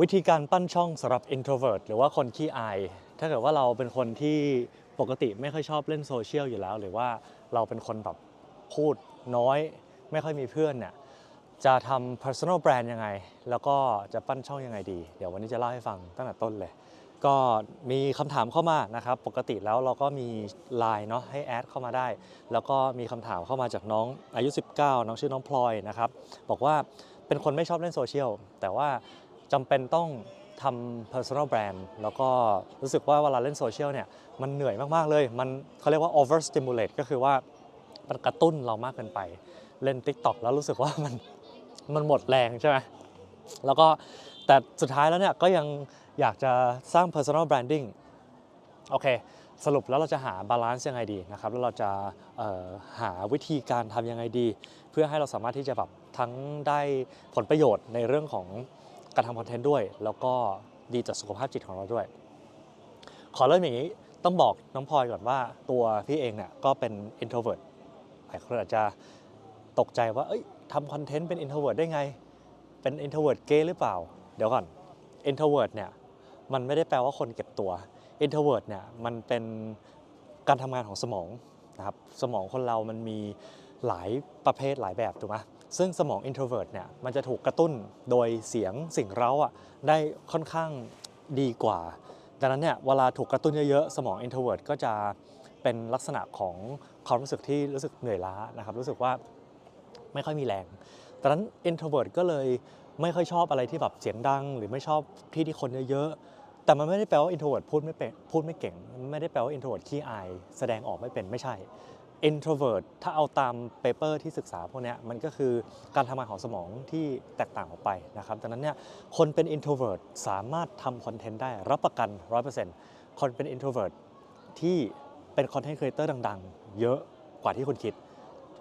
วิธีการปั้นช่องสำหรับ introvert หรือว่าคนขี้อาย ถ้าเกิดว่าเราเป็นคนที่ปกติไม่ค่อยชอบเล่นโซเชียลอยู่แล้ว หรือว่าเราเป็นคนแบบพูดน้อย ไม่ค่อยมีเพื่อนเนี่ยจะทำ personal brand ยังไง แล้วก็จะปั้นช่องยังไงดี เดี๋ยววันนี้จะเล่าให้ฟังตั้งแต่ต้นเลย ก็มีคำถามเข้ามานะครับ ปกติแล้วเราก็มี Line เนาะให้แอดเข้ามาได้ แล้วก็มีคำถามเข้ามาจากน้องอายุ 19 น้องชื่อน้องพลอยนะครับ บอกว่าเป็นคนไม่ชอบเล่นโซเชียล แต่ว่า จำเป็นต้องทำ personal brand แล้วก็รู้สึกว่าเวลาเล่นโซเชียลเนี่ยมันเหนื่อยมาก ๆ เลย มันเขาเรียกว่า over stimulate ก็คือว่ามันกระตุ้นเรามากเกินไป เล่น TikTok แล้วรู้สึกว่ามันมันหมดแรงใช่ไหมแล้วก็แต่สุดท้ายแล้วเนี่ยก็ยังอยากจะสร้าง personal branding โอเค สรุปแล้วเราจะหาบาลานซ์ยังไงดีนะครับ แล้วเราจะหาวิธีการทำยังไงดี เพื่อให้เราสามารถที่จะแบบทั้งได้ผลประโยชน์ในเรื่องของ การทำคอนเทนต์ด้วย แล้วก็ดีต่อสุขภาพจิตของเราด้วย ขอเริ่มอย่างนี้ต้องบอกน้องพลอยก่อนว่าตัวพี่เองเนี่ยก็เป็น introvert หลายคนอาจจะตกใจว่าเอ้ยทำคอนเทนต์เป็น introvert ได้ไง เป็น introvert เกย์หรือเปล่า เดี๋ยวก่อน introvert เนี่ยมันไม่ได้แปลว่าคนเก็บตัว introvert เนี่ยมันเป็นการทำงานของสมองนะครับสมองคนเรามันมีหลายประเภทหลายแบบถูกไหม ซึ่งสมอง introvert เนี่ยมันจะถูกกระตุ้นโดยเสียงสิ่งเร้าอะได้ค่อนข้างดีกว่า ดังนั้นเนี่ยเวลาถูกกระตุ้นเยอะๆ สมอง introvert ก็จะเป็นลักษณะของความรู้สึกที่รู้สึกเหนื่อยล้านะครับรู้สึกว่าไม่ค่อยมีแรงดังนั้น introvert ก็เลยไม่ค่อยชอบอะไรที่แบบเสียงดัง หรือไม่ชอบที่ที่คนเยอะๆ แต่มันไม่ได้แปลว่า introvert พูดไม่เป็นพูดไม่เก่ง ไม่ได้แปลว่า introvert ขี้อาย แสดงออกไม่เป็นไม่ใช่ introvert ถ้าเอาตามเปเปอร์ที่ศึกษาพวกนี้มันก็คือการทำงานของสมองที่แตกต่างออกไปนะครับดังนั้นเนี่ยคนเป็น introvert สามารถทำคอนเทนต์ได้รับประกัน 100%คนเป็น introvert ที่เป็นคอนเทนต์ครีเอเตอร์ดังๆ เยอะกว่าที่คุณคิด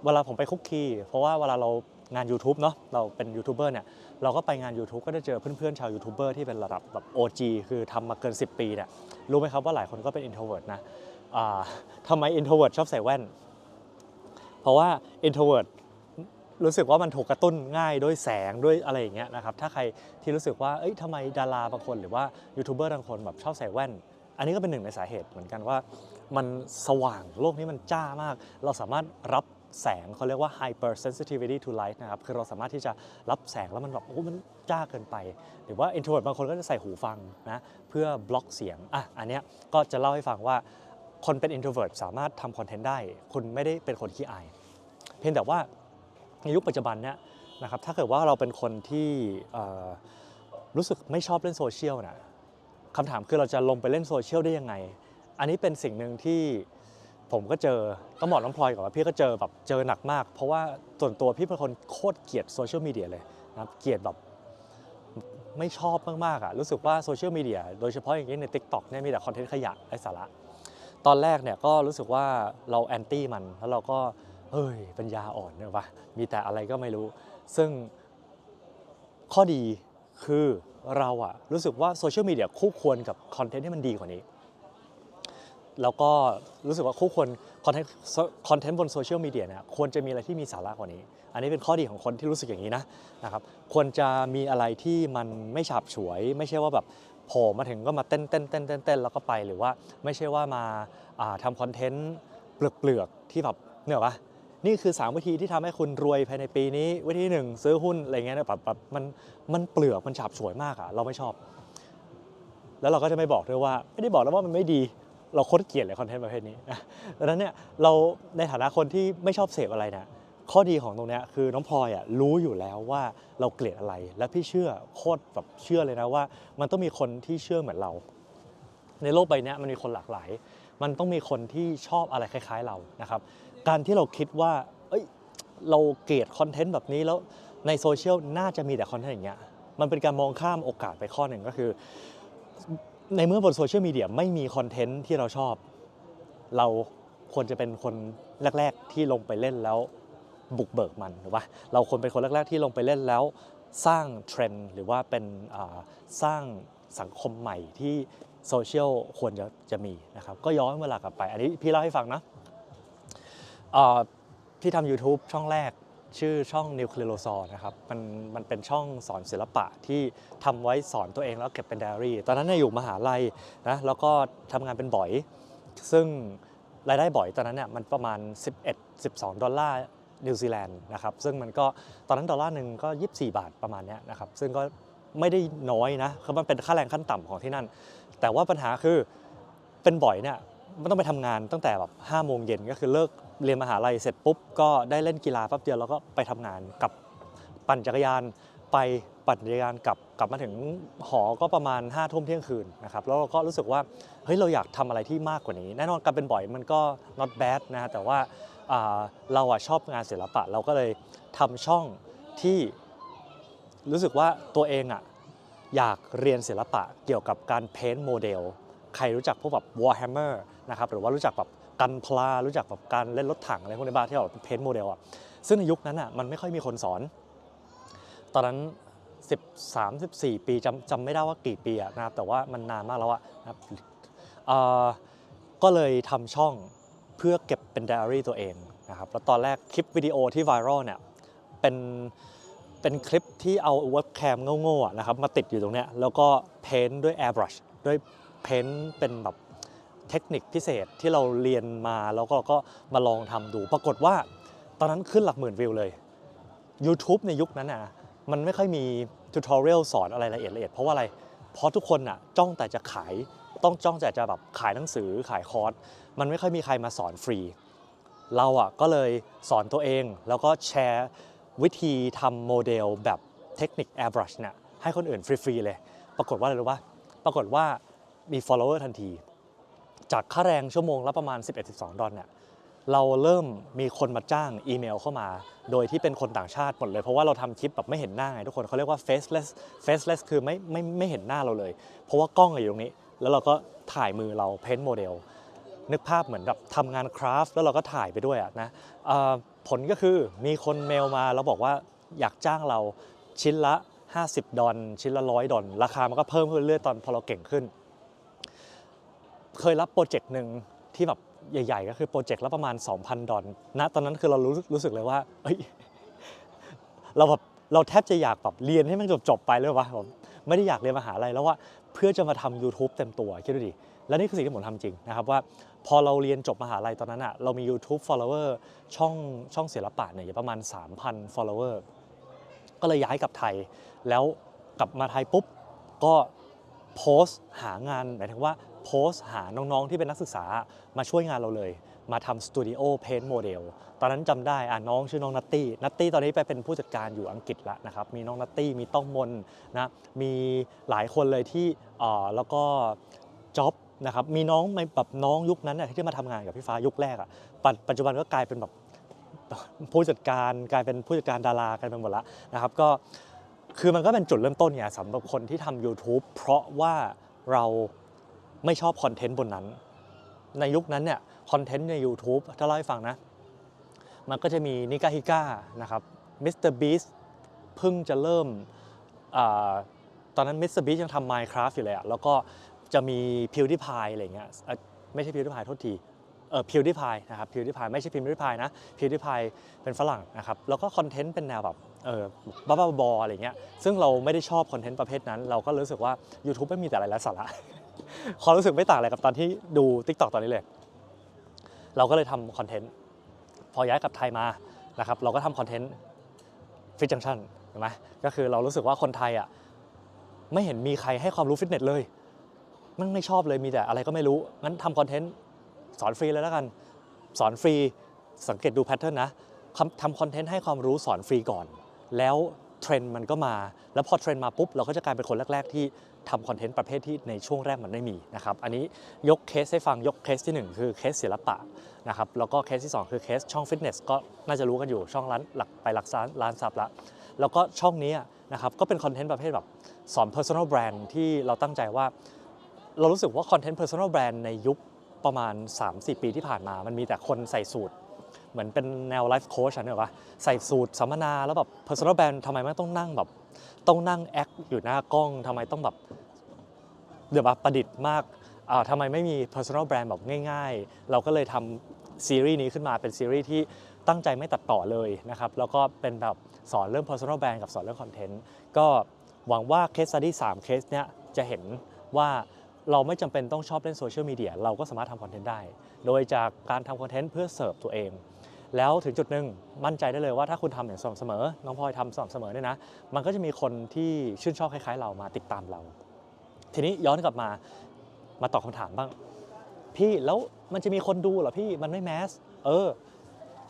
เวลาผมไปคุกคีเพราะว่าเวลาเรางาน YouTube เนาะเราเป็นยูทูบเบอร์เนี่ยเราก็ไปงาน YouTube ก็ได้เจอเพื่อนๆ ชาวยูทูบเบอร์ที่เป็นระดับแบบ OG คือทำมาเกิน 10 ปีเนี่ยรู้ไหมครับว่าหลายคนก็เป็น introvert นะอ่าทำไม introvert ชอบใส่แว่น เพราะว่า introvert รู้สึกว่ามันถูกกระตุ้นง่ายด้วยแสงด้วยอะไรอย่างเงี้ยนะครับถ้าใครที่รู้สึกว่าเอ้ยทำไมดาราบางคนหรือว่ายูทูบเบอร์บางคนแบบชอบใส่แว่น อันนี้ก็เป็นหนึ่งในสาเหตุเหมือนกันว่า มันสว่างโลกนี้มันจ้ามาก เราสามารถรับแสงเขาเรียกว่า hyper sensitivity to light นะครับ คือเราสามารถที่จะรับแสงแล้วมันแบบโอ้โหมันจ้าเกินไป หรือว่า introvert บางคนก็จะใส่หูฟังนะ เพื่อบล็อกเสียง อะ อันเนี้ยก็จะเล่าให้ฟังว่า คนเป็น introvert สามารถทำคอนเทนต์ได้ คุณไม่ได้เป็นคนขี้อาย เพียงแต่ว่าในยุคปัจจุบันเนี่ยนะครับถ้าเกิดว่าเราเป็นคนที่รู้สึกไม่ชอบเล่นโซเชียลนะคำถามคือเราจะลงไปเล่นโซเชียลได้ยังไง อันนี้เป็นสิ่งหนึ่งที่ผมก็เจอต้องบอกน้องพลอยก่อนว่าพี่ก็เจอแบบเจอหนักมาก เพราะว่าส่วนตัวพี่เป็นคนโคตรเกลียดโซเชียลมีเดียเลยนะครับเกลียดแบบไม่ชอบมากๆอะรู้สึกว่าโซเชียลมีเดียโดยเฉพาะอย่างยิ่งใน Tik t o อกเนี่ยมีแต่คอนเทนต์ขยะไร้สาระ ตอนแรกเนี่ยก็รู้สึกว่าเราแอนตี้มันแล้วเราก็เฮ้ยปัญญาอ่อนเนี่ยปะมีแต่อะไรก็ไม่รู้ ซึ่งข้อดีคือเราอะรู้สึกว่าโซเชียลมีเดียคู่ควรกับคอนเทนต์ที่มันดีกว่านี้ แล้วก็รู้สึกว่าคู่ควรคอนเทนต์คอนเทนต์บนโซเชียลมีเดียเนี่ยควรจะมีอะไรที่มีสาระกว่านี้ อันนี้เป็นข้อดีของคนที่รู้สึกอย่างนี้นะนะครับ ควรจะมีอะไรที่มันไม่ฉาบฉวย ไม่ใช่ว่าแบบ โผล่มาถึงก็มาเต้นเต้นเต้นเต้นเต้นแล้วก็ไปหรือว่าไม่ใช่ว่ามาทำคอนเทนต์เปลือกๆที่แบบเนี่ยปะนี่คือ 3 วิธีที่ทำให้คุณรวยภายในปีนี้ วิธีหนึ่งซื้อหุ้นอะไรเงี้ยแบบแบบมันมันเปลือกมันฉาบฉวยมากอะเราไม่ชอบ แล้วเราก็จะไม่บอกด้วยว่า ไม่ได้บอกแล้วว่ามันไม่ดี เราโคตรเกลียดเลยคอนเทนต์ประเภทนี้ดังนั้นเนี่ยเราในฐานะคนที่ไม่ชอบเสพอะไรเนี่ย ข้อดีของตรงนี้คือน้องพลอยอะรู้อยู่แล้วว่าเราเกลียดอะไร และพี่เชื่อโคตรแบบเชื่อเลยนะว่า มันต้องมีคนที่เชื่อเหมือนเรา ในโลกใบนี้มันมีคนหลากหลาย มันต้องมีคนที่ชอบอะไรคล้าย ๆเรานะครับ การที่เราคิดว่า เอ้ยเราเกลียดคอนเทนต์แบบนี้แล้วในโซเชียลน่าจะมีแต่คอนเทนต์อย่างเงี้ยมันเป็นการมองข้ามโอกาสไปข้อหนึ่งก็คือ ในเมื่อบนโซเชียลมีเดียไม่มีคอนเทนต์ที่เราชอบ เราควรจะเป็นคนแรก ๆ ที่ลงไปเล่นแล้ว บุกเบิกมันหรือว่าเราควรเป็นคนแรก ๆ ที่ลงไปเล่นแล้วสร้างเทรนด์หรือว่าเป็นสร้างสังคมใหม่ที่โซเชียลควรจะจะมีนะครับก็ย้อนเวลากลับไป อันนี้พี่เล่าให้ฟังนะพี่ทำ YouTube ช่องแรกชื่อช่องนิวเคลียโ s ซอนะครับมันมันเป็นช่องสอนศิลปะที่ทำไว้สอนตัวเองแล้วเก็บเป็นไดอารี่ ตอนนั้นเนี่ยอยู่มหาลัยนะแล้วก็ทำงานเป็นบ่อย ซึ่งรายได้บ่อยตอนนั้นเนี่ยมันประมาณ 11 12 ดอลลาร์ นิวซีแลนด์นะครับซึ่งมันก็ตอนนั้นดอลลาร์หนึ่งก็ 24 บาทประมาณนี้นะครับซึ่งก็ไม่ได้น้อยนะคือมันเป็นค่าแรงขั้นต่ำของที่นั่น แต่ว่าปัญหาคือเป็นบ่อยเนี่ยมันต้องไปทำงานตั้งแต่แบบ5โมงเย็นก็คือเลิกเรียนมหาลัยเสร็จปุ๊บก็ได้เล่นกีฬาแป๊บเดียวแล้วก็ไปทำงานกับปั่นจักรยานไปปั่นจักรยานกลับกลับมาถึงหอก็ประมาณ5้าทุ่มเที่ยงคืนนะครับแล้วเราก็รู้สึกว่าเฮ้ยเราอยากทำอะไรที่มากกว่านี้ แน่นอนการเป็นบ่อยมันก็ not bad นะฮะแต่ว่า เราอะชอบงานศิลปะ เราก็เลยทำช่องที่รู้สึกว่าตัวเองอะอยากเรียนศิลปะเกี่ยวกับการเพ้นท์โมเดล ใครรู้จักพวกแบบ Warhammer นะครับหรือว่ารู้จักแบบกันพลารู้จักแบบการเล่นรถถังอะไรพวกนี้บ้างที่เราเพ้นท์โมเดลอะซึ่งในยุคนั้นอะมันไม่ค่อยมีคนสอน ตอนนั้น 13 14 ปีจำจำไม่ได้ว่ากี่ปีอะนะครับแต่ว่ามันนานมากแล้วอะนะครับก็เลยทำช่อง พื่อเก็บเป็นไดอารี่ตัวเองนะครับแล้วตอนแรกคลิปวิดีโอที่ไวรัลเนี่ยเป็นเป็นคลิปที่เอาเว็บแคมโง่ๆนะครับมาติดอยู่ตรงเนี้ยแล้วก็เพ้นด้วย airbrush ด้วยเพ้นเป็นแบบเทคนิคพิเศษที่เราเรียนมาแล้วก็ก็มาลองทำดู ปรากฏว่าตอนนั้นขึ้นหลักหมื่นวิวเลย YouTube ในยุคนั้นน่ะมันไม่ค่อยมีทูตอเรียลสอนอะไรละเอียดละเอียดเพราะว่าอะไร เพราะทุกคนน่ะจ้องแต่จะขาย ต้องจ้องแต่จะแบบขายหนังสือขายคอร์สมันไม่ค่อยมีใครมาสอนฟรี เราอะก็เลยสอนตัวเอง แล้วก็แชร์วิธีทำโมเดลแบบเทคนิค airbrush เนี่ยให้คนอื่นฟรีๆเลย ปรากฏว่าอะไรรู้ป่ะปรากฏว่ามี follower ทันที จากค่าแรงชั่วโมงละประมาณ 11-12 ดอลเนี่ยเราเริ่มมีคนมาจ้างอีเมลเข้ามา โดยที่เป็นคนต่างชาติหมดเลย เพราะว่าเราทำคลิปแบบไม่เห็นหน้าไงทุกคนเขาเรียกว่า faceless faceless คือไม่ไม่ไม่เห็นหน้าเราเลย เพราะว่ากล้องอยู่ตรงนี้ แล้วเราก็ถ่ายมือเราเพ้นโมเดลนึกภาพเหมือนแบบทำงานคราฟต์แล้วเราก็ถ่ายไปด้วยอะนะผลก็คือมีคนเมลมาแล้วบอกว่าอยากจ้างเราชิ้นละ 50 ดอลชิ้นละร้อยดอลราคามันก็เพิ่มขึ้นเรื่อยๆตอนพอเราเก่งขึ้น เคยรับโปรเจกต์หนึ่งที่แบบใหญ่ ๆ ก็คือโปรเจกต์ละประมาณ 2,000 ดอลณตอนนั้นคือเรารู้รู้สึกเลยว่าเอ้ยเราแบบเราแทบจะอยากแบบเรียนให้มันจบๆไปเลยวะผมไม่ได้อยากเรียนมหาลัยแล้วว่า เพื่อจะมาทำ YouTube เต็มตัวคิดดูดิ และนี่คือสิ่งที่ผมทำจริงนะครับว่าพอเราเรียนจบมหาลัยตอนนั้นอะเรามี YouTube follower ช่องช่องศิลปะเนี่ยอยู่ประมาณ 3,000 follower ก็เลยย้ายกลับไทย แล้วกลับมาไทยปุ๊บ ก็โพสต์หางานหมายถึงว่าโพสต์หาน้องๆที่เป็นนักศึกษามาช่วยงานเราเลย มาทำสตูดิโอเพนท์โมเดลตอนนั้นจำได้อะน้องชื่อน้องนัตตี้นัตตี้ตอนนี้ไปเป็นผู้จัดการอยู่อังกฤษล้วนะครับ มีน้องนัตตี้มีต้องมนนะมีหลายคนเลยที่เอ่อแล้วก็จ็อบนะครับมีน้องแบบน้องยุคนั้นน่ะที่มาทำงานกับพี่ฟ้ายุคแรกอะปัจปัจจุบันก็กลายเป็นแบบผู้จัดการกลายเป็นผู้จัดการดารากลายเป็นหมดละนะครับก็คือมันก็เป็นจุดเริ่มต้นเนี่ยสำหรับคนที่ทำ YouTube เพราะว่าเราไม่ชอบคอนเทนต์บนนั้น ในยุคนั้นเนี่ยคอนเทนต์ใน YouTube ถ้าเล่าให้ฟังนะ มันก็จะมีนิกาฮิก้านะครับมิสเตอร์บีสเพิ่งจะเริ่มอตอนนั้นมิสเตอร์บีสยังทำ Minecraft อยู่เลยอะแล้วก็จะมี PewDiePie อะไรเงี้ยไม่ใช่ PewDiePie โทษทีเออ PewDiePie นะครับ PewDiePie ไม่ใช่ PewDiePie นะ PewDiePie เป็นฝรั่งนะครับแล้วก็คอนเทนต์เป็นแนวแบบเออบ้าๆบอๆอะไรเงี้ยซึ่งเราไม่ได้ชอบคอนเทนต์ประเภทนั้น เราก็รู้สึกว่า YouTube ไม่มีแต่อะไรไร้สาระ ความรู้สึกไม่ต่างอะไรกับตอนที่ดู TikTok ตอนนี้เลย เราก็เลยทำคอนเทนต์ พอย้ายกลับไทยมานะครับ เราก็ทำคอนเทนต์ฟิตจังชันเห็นไหมก็คือเรารู้สึกว่าคนไทยอะไม่เห็นมีใครให้ความรู้ฟิตเนสเลยมันไม่ชอบเลยมีแต่อะไรก็ไม่รู้ งั้นทำคอนเทนต์สอนฟรีเลยแล้วกัน สอนฟรีสังเกตดูแพทเทิร์นนะทำคอนเทนต์ให้ความรู้สอนฟรีก่อน แล้วเทรนด์มันก็มา แล้วพอเทรนด์มาปุ๊บ เราก็จะกลายเป็นคนแรก ๆ ที่ ทำคอนเทนต์ประเภทที่ในช่วงแรกมันไม่มีนะครับ อันนี้ยกเคสให้ฟังยกเคสที่ 1 คือเคสศิลปะนะครับ แล้วก็เคสที่ 2 คือเคสช่องฟิตเนสก็น่าจะรู้กันอยู่ช่องร้านหลักไปหลักล้านล้านซับละ แล้วก็ช่องนี้นะครับก็เป็นคอนเทนต์ประเภทแบบสอน personal brand ที่เราตั้งใจว่า เรารู้สึกว่าคอนเทนต์ personal brand ในยุคประมาณ 3-4 ปีที่ผ่านมา มันมีแต่คนใส่สูตรเหมือนเป็นแนวไลฟ์โค้ชอะเนี่ยว่าใส่สูตรสัมมนาแล้วแบบ personal brand ทำไมไม่ต้องนั่งแบบ ต้องนั่งแอคอยู่หน้ากล้องทำไมต้องแบบเดี๋ยวแบบประดิษฐ์มากอ่าทำไมไม่มี personal brand แบบง่าย ๆ เราก็เลยทำซีรีส์นี้ขึ้นมาเป็นซีรีส์ที่ตั้งใจไม่ตัดต่อเลยนะครับ แล้วก็เป็นแบบสอนเรื่อง personal brand กับสอนเรื่อง content ก็หวังว่า case study 3เคสเนี้ยจะเห็นว่าเราไม่จำเป็นต้องชอบเล่นโซเชียลมีเดียเราก็สามารถทำคอนเทนต์ได้ โดยจากการทำคอนเทนต์เพื่อเสิร์ฟตัวเอง แล้วถึงจุดหนึ่งมั่นใจได้เลยว่าถ้าคุณทำอย่างสม่ำเสมอ น้องพลอยทำสม่ำเสมอเนี่ยนะ มันก็จะมีคนที่ชื่นชอบคล้ายๆเรามาติดตามเรา ทีนี้ย้อนกลับมามาตอบคำถามบ้าง พี่แล้วมันจะมีคนดูเหรอพี่มันไม่แมสเออ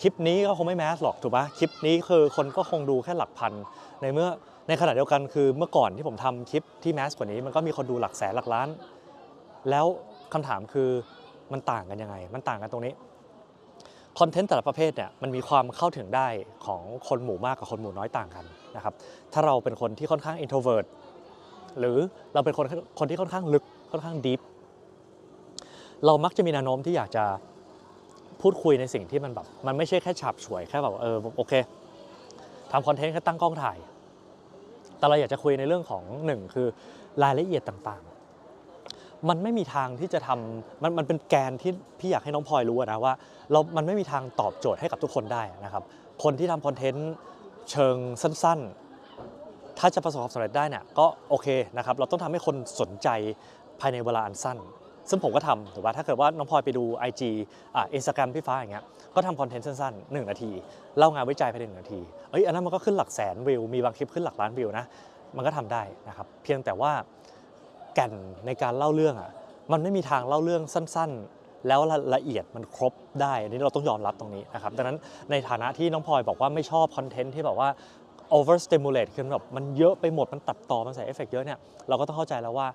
คลิปนี้ก็คงไม่แมสหรอกถูกปะคลิปนี้คือคนก็คงดูแค่หลักพันในเมื่อในขณะเดียวกันคือเมื่อก่อนที่ผมทำคลิปที่แมสกว่านี้มันก็มีคนดูหลักแสนหลักล้าน แล้วคำถามคือมันต่างกันยังไง มันต่างกันตรงนี้ คอนเทนต์แต่ละประเภทเนี่ยมันมีความเข้าถึงได้ของคนหมู่มากกับคนหมู่น้อยต่างกันนะครับถ้าเราเป็นคนที่ค่อนข้าง introvert หรือเราเป็นคนคนที่ค่อนข้างลึกค่อนข้าง deep เรามักจะมีแนวโน้มที่อยากจะพูดคุยในสิ่งที่มันแบบมันไม่ใช่แค่ฉาบฉวยแค่แบบเออโอเคทำคอนเทนต์แค่ตั้งกล้องถ่าย แต่เราอยากจะคุยในเรื่องของหนึ่งคือรายละเอียดต่าง มันไม่มีทางที่จะทำมันมันเป็นแกนที่พี่อยากให้น้องพลอยรู้นะว่าเรา มันไม่มีทางตอบโจทย์ให้กับทุกคนได้นะครับ คนที่ทำคอนเทนต์เชิงสั้นๆ ถ้าจะประสบความสำเร็จได้เนี่ยก็โอเคนะครับ เราต้องทำให้คนสนใจภายในเวลาอันสั้น ซึ่งผมก็ทำถูกป่ะถ้าเกิดว่าน้องพลอยไปดู IG อ่าอินสตาแกรมพี่ฟ้าอย่างเงี้ย ก็ทำคอนเทนต์สั้นๆ 1 นาที เล่างานวิจัยภายในหนึ่งนาที เอ้ยอันนั้นมันก็ขึ้นหลักแสนวิว มีบางคลิปขึ้นหลักล้านวิวนะ มันก็ทำได้นะครับ เพียงแต่ว่า แก่นในการเล่าเรื่องอะมันไม่มีทางเล่าเรื่องสั้น ๆ แล้วละเอียดมันครบได้อันนี้เราต้องยอมรับตรงนี้นะครับดังนั้นในฐานะที่น้องพลอยบอกว่าไม่ชอบคอนเทนต์ที่แบบว่า over stimulate คือแบบมันเยอะไปหมดมันตัดต่อมันใส่เอฟเฟกต์เยอะเนี่ยเราก็ต้องเข้าใจแล้วว่า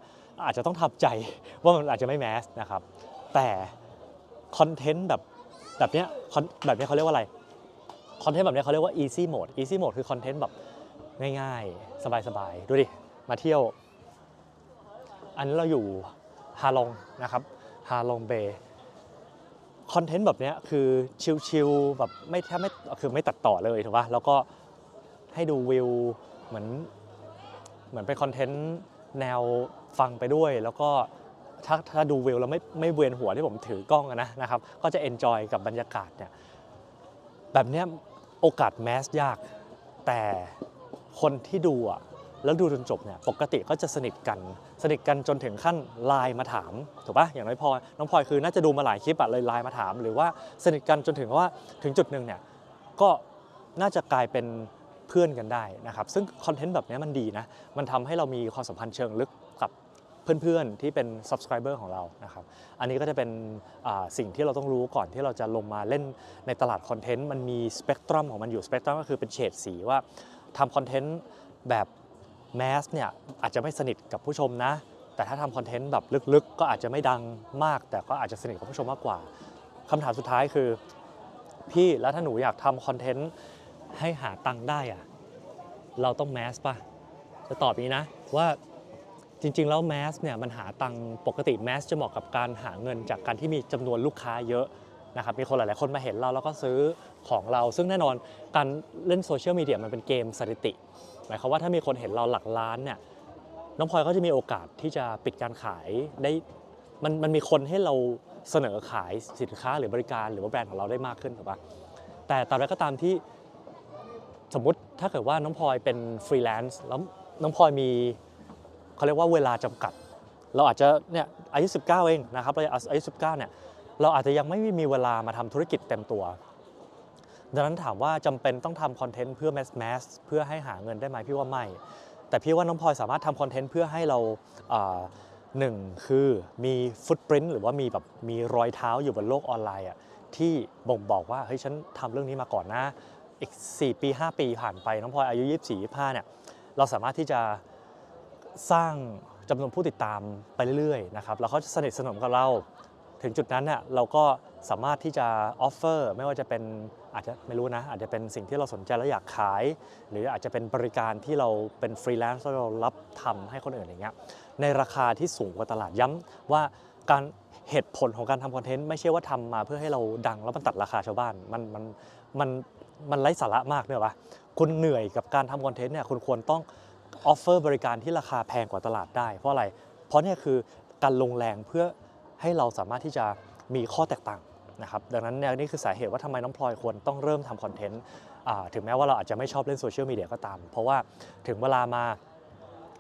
อาจจะต้องทำใจว่ามันอาจจะไม่แมสนะครับแต่คอนเทนต์แบบแบบเนี้ยแบบเนี้ยเขาเรียกว่าอะไรคอนเทนต์แบบเนี้ยเขาเรียกว่า easy mode easy mode คือคอนเทนต์แบบง่ายๆ สบายๆ ดูดิ มาเที่ยว อันนี้เราอยู่ฮาลองนะครับฮาลองเบย์คอนเทนต์แบบนี้คือชิลๆแบบไม่แทบไม่คือไม่ตัดต่อเลยถูกปะแล้วก็ให้ดูวิวเหมือนเหมือนเป็นคอนเทนต์แนวฟังไปด้วย แล้วก็ถ้าถ้าดูวิวแล้วไม่ไม่เวียนหัวที่ผมถือกล้องนะนะครับ ก็จะเอนจอยกับบรรยากาศเนี่ยแบบเนี้ยโอกาสแมสยาก แต่คนที่ดูอะ แล้วดูจนจบเนี่ยปกติก็จะสนิทกันสนิทกันจนถึงขั้นไลน์มาถามถูกปะอย่างน้อยพลอยน้องพลอยคือน่าจะดูมาหลายคลิปอะเลยไลน์มาถาม หรือว่าสนิทกันจนถึงว่าถึงจุดหนึ่งเนี่ยก็น่าจะกลายเป็นเพื่อนกันได้นะครับซึ่งคอนเทนต์แบบนี้มันดีนะมันทำให้เรามีความสัมพันธ์เชิงลึกกับเพื่อนๆ ที่เป็น subscriber ของเรานะครับ อันนี้ก็จะเป็นสิ่งที่เราต้องรู้ก่อนที่เราจะลงมาเล่นในตลาดคอนเทนต์ มันมีสเปกตรัมของมันอยู่ สเปกตรัมก็คือเป็นเฉดสีว่าทำคอนเทนต์แบบ แมสเนี่ยอาจจะไม่สนิทกับผู้ชมนะ แต่ถ้าทำคอนเทนต์แบบลึกๆ ก็อาจจะไม่ดังมาก แต่ก็อาจจะสนิทกับผู้ชมมากกว่าคำถามสุดท้ายคือ พี่แล้วถ้าหนูอยากทำคอนเทนต์ให้หาตังค์ได้อะเราต้องแมสป่ะ จะตอบนี้นะว่าจริงๆ แล้วแมสเนี่ยมันหาตังค์ปกติแมสจะเหมาะกับการหาเงินจากการที่มีจำนวนลูกค้าเยอะ นะครับมีคนหลายๆคนมาเห็นเราแล้วก็ซื้อของเรา ซึ่งแน่นอนการเล่นโซเชียลมีเดียมันเป็นเกมสถิติหมายความว่าถ้ามีคนเห็นเราหลักล้านเนี่ยน้องพลอยก็จะมีโอกาสที่จะปิดการขายได้มันมันมีคนให้เราเสนอขายสินค้าหรือบริการหรือว่าแบรนด์ของเราได้มากขึ้นถูกปะแต่ตราบใดก็ตามที่สมมุติถ้าเกิดว่าน้องพลอยเป็นฟรีแลนซ์แล้วน้องพลอยมีเขาเรียกว่าเวลาจำกัด เราอาจจะเนี่ยอายุ19 เองนะครับเราอายุ19เนี่ย เราอาจจะยังไม่มีเวลามาทำธุรกิจเต็มตัว ดังนั้นถามว่าจำเป็นต้องทำคอนเทนต์เพื่อแมสแมสเพื่อให้หาเงินได้ไหมพี่ว่าไม่ แต่พี่ว่าน้องพลอยสามารถทำคอนเทนต์เพื่อให้เราหนึ่งคือมีฟุตปรินต์หรือว่ามีแบบมีรอยเท้าอยู่บนโลกออนไลน์อะที่บ่งบอกว่าเฮ้ยฉันทำเรื่องนี้มาก่อนนะอีก 4 ปี 5 ปีผ่านไปน้องพลอยอายุ 24 25เนี่ยเราสามารถที่จะสร้างจำนวนผู้ติดตามไปเรื่อยๆนะครับแล้วเขาจะสนิทสนมกับเรา ถึงจุดนั้นเนี่ยเราก็สามารถที่จะออฟเฟอร์ไม่ว่าจะเป็นอาจจะไม่รู้นะ อาจจะเป็นสิ่งที่เราสนใจและอยากขาย หรืออาจจะเป็นบริการที่เราเป็นฟรีแลนซ์แล้วเรารับทำให้คนอื่นอย่างเงี้ยในราคาที่สูงกว่าตลาดย้ำว่าการเหตุผลของการทำคอนเทนต์ไม่ใช่ว่าทำมาเพื่อให้เราดังแล้วมันตัดราคาชาวบ้านมันมันมันมันไร้สาระมากเนี่ยปะคุณเหนื่อยกับการทำคอนเทนต์เนี่ยคุณควรต้องออฟเฟอร์บริการที่ราคาแพงกว่าตลาดได้ เพราะอะไร เพราะเนี่ยคือการลงแรงเพื่อ ให้เราสามารถที่จะมีข้อแตกต่างนะครับดังนั้นเนี่ยนี่คือสาเหตุว่าทำไมน้องพลอยควรต้องเริ่มทำคอนเทนต์ถึงแม้ว่าเราอาจจะไม่ชอบเล่นโซเชียลมีเดียก็ตาม เพราะว่าถึงเวลามา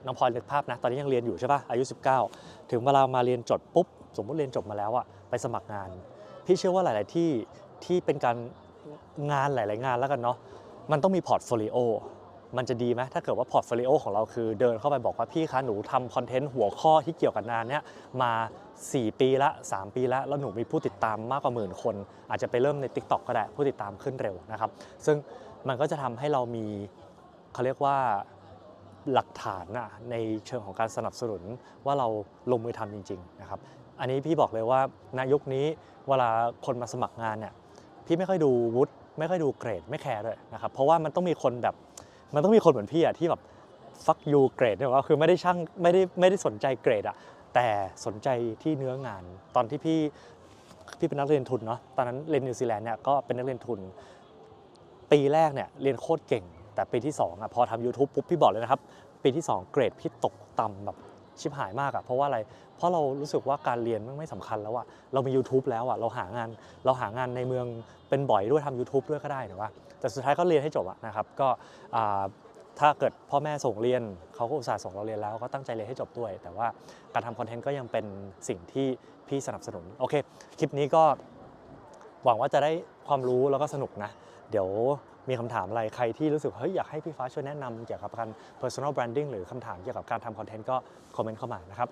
น้องพลอยนึกภาพนะตอนนี้ยังเรียนอยู่ใช่ปะอายุ 19 ถึงเวลามาเรียนจบปุ๊บ สมมุติเรียนจบมาแล้วอะไปสมัครงาน พี่เชื่อว่าหลาย ๆ ที่ที่เป็นการงานหลาย ๆ งานแล้วกันเนาะมันต้องมีพอร์ตโฟลิโอ มันจะดีไหมถ้าเกิดว่าพอร์ตโฟลิโอของเราคือเดินเข้าไปบอกว่าพี่คะหนูทำคอนเทนต์หัวข้อที่เกี่ยวกับงานเนี้ยมา 4 ปีละ 3 ปีละแล้วหนูมีผู้ติดตามมากกว่าหมื่นคน อาจจะไปเริ่มใน TikTok ก็ได้ผู้ติดตามขึ้นเร็วนะครับ ซึ่งมันก็จะทำให้เรามีเขาเรียกว่าหลักฐานนะในเชิงของการสนับสนุนว่าเราลงมือทำจริงๆนะครับอันนี้พี่บอกเลยว่าณยุคนี้เวลาคนมาสมัครงานเนี่ยพี่ไม่ค่อยดูวุฒิไม่ค่อยดูเกรดไม่แคร์ด้วยนะครับเพราะว่ามันต้องมีคนแบบ มันต้องมีคนเหมือนพี่อะที่แบบฟักยูเกรดเนี่ยว่าคือไม่ได้ช่างไม่ได้ไม่ได้สนใจเกรดอะแต่สนใจที่เนื้องาน ตอนที่พี่พี่เป็นนักเรียนทุนเนาะตอนนั้นเรียนนิวซีแลนด์เนี่ยก็เป็นนักเรียนทุน ปีแรกเนี่ยเรียนโคตรเก่ง แต่ปีที่2อะพอทำ YouTube ปุ๊บพี่บอกเลยนะครับ ปีที่ 2 เกรดพี่ตกต่ำแบบ ชิบหายมากอะเพราะว่าอะไร เพราะเรารู้สึกว่าการเรียนมันไม่สำคัญแล้วอะเรามี YouTube แล้วอะเราหางานเราหางานในเมืองเป็นบ่อยด้วยทำ YouTube ด้วยก็ได้ถูกป่ะแต่สุดท้ายก็เรียนให้จบอะนะครับก็ถ้าเกิดพ่อแม่ส่งเรียนเขาก็อุตส่าห์ส่งเราเรียนแล้วก็ตั้งใจเรียนให้จบด้วย แต่ว่าการทำคอนเทนต์ก็ยังเป็นสิ่งที่พี่สนับสนุนโอเคคลิปนี้ก็หวังว่าจะได้ความรู้แล้วก็สนุกนะ เดี๋ยว มีคำถามอะไรใครที่รู้สึกเฮ้ยอยากให้พี่ฟ้าช่วยแนะนำเกี่ยวกับการ personal branding หรือคำถามเกี่ยวกับการทำคอนเทนต์ก็คอมเมนต์เข้ามานะครับ